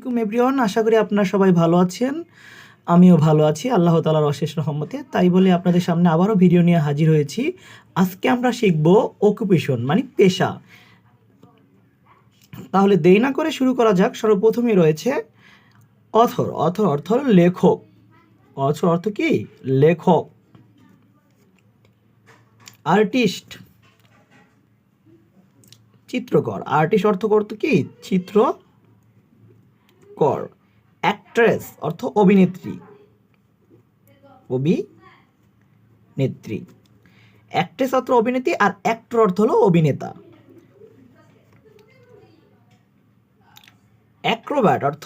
আসসালামাইকুম এভরিওয়ান আশা করি আপনারা সবাই ভালো আছেন। আমিও ভালো আছি, আল্লাহ তালার অশেষ রহমতে। তাই বলে আপনাদের সামনে আবারও ভিডিও নিয়ে হাজির হয়েছি। আজকে আমরা শিখব অকুপেশন মানে পেশা। তাহলে দেরি না করে শুরু করা যাক। সর্বপ্রথমে রয়েছে অথর। অথর অর্থ লেখক। অথর অর্থ কি? লেখক। আর্টিস্ট। চিত্রকর। আর্টিস্ট অর্থ করতো কি? চিত্র কর অ্যাক্ট্রেস অর্থ অভিনেত্রী। অভিনেত্রী। অ্যাক্ট্রেস অর্থ অভিনেত্রী আর অ্যাক্টর অর্থ হলো অভিনেতা। অ্যাক্রোব্যাট অর্থ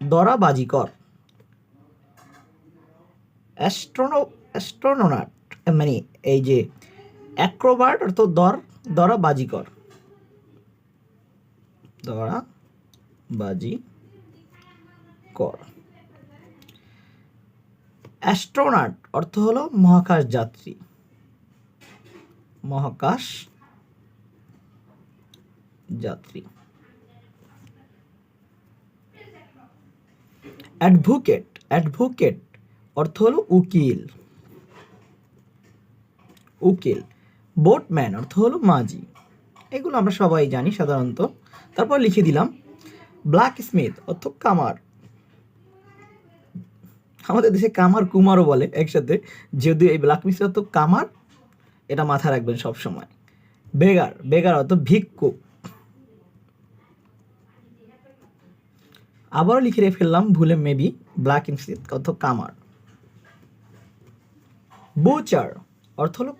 দরাবাজিকর অ্যাস্ট্রোনো অ্যাস্ট্রোনোনাট মানে এই যে অ্যাক্রোবাট অর্থ দর দরাবাজিকর দরা বাজি কর। অ্যাস্ট্রোনাট অর্থ হলো মহাকাশ যাত্রী। মহাকাশ যাত্রী। অ্যাডভোকেট অ্যাডভোকেট অর্থ হলো উকিল। উকিল। বোটম্যান অর্থ হলো মাঝি। এগুলো আমরা সবাই জানি সাধারণত। তারপর লিখে দিলাম ব্ল্যাক স্মিথ অর্থ কামার। আমাদের দেশে কামার কুমারও বলে একসাথে। যদিও এই ব্ল্যাক স্মিথ অর্থ কামার, এটা মাথায় রাখবেন সব সময় বেগার বেগার অর্থ ভিক্ষুক আবারও লিখে ফেললাম, ভুলে মেবি ব্ল্যাক স্মিথ অর্থ কামার। বুচার অর্থ হলো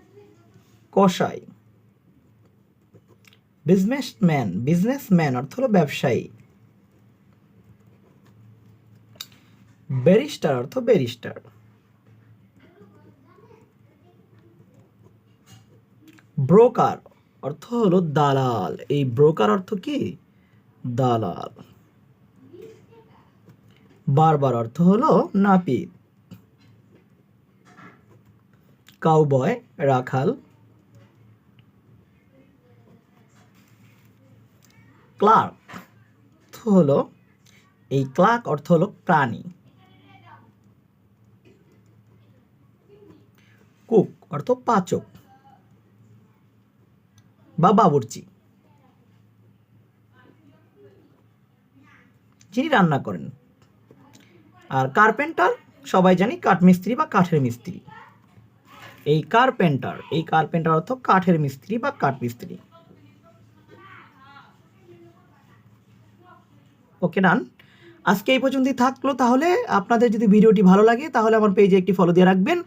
কসাই। বিজনেসম্যান বিজনেসম্যান অর্থ হলো ব্যবসায়ী। ব্যারিস্টার অর্থ ব্যারিস্টার। ব্রোকার অর্থ হলো দালাল। এই ব্রোকার অর্থ কি? দালাল। বারবার অর্থ হলো নাপিত। কাউবয়, রাখাল। ক্লার্ক অর্থ হলো, এই ক্লার্ক অর্থ হলো প্রাণী। অর্থ পাচক বা বাবুর্চি। যিনি রান্না করেন। আর কার্পেন্টার সবাই জানি কাঠমিস্ত্রি বা কাঠের মিস্ত্রি। এই কার্পেন্টার এই কার্পেন্টার অর্থ কাঠের মিস্ত্রি বা কাঠ মিস্ত্রি ওকে, ডান। আজকে এই পর্যন্তই থাকল। তাহলে আপনাদের যদি ভিডিওটি ভালো লাগে, তাহলে আমার পেজে একটি ফলো দিয়ে রাখবেন।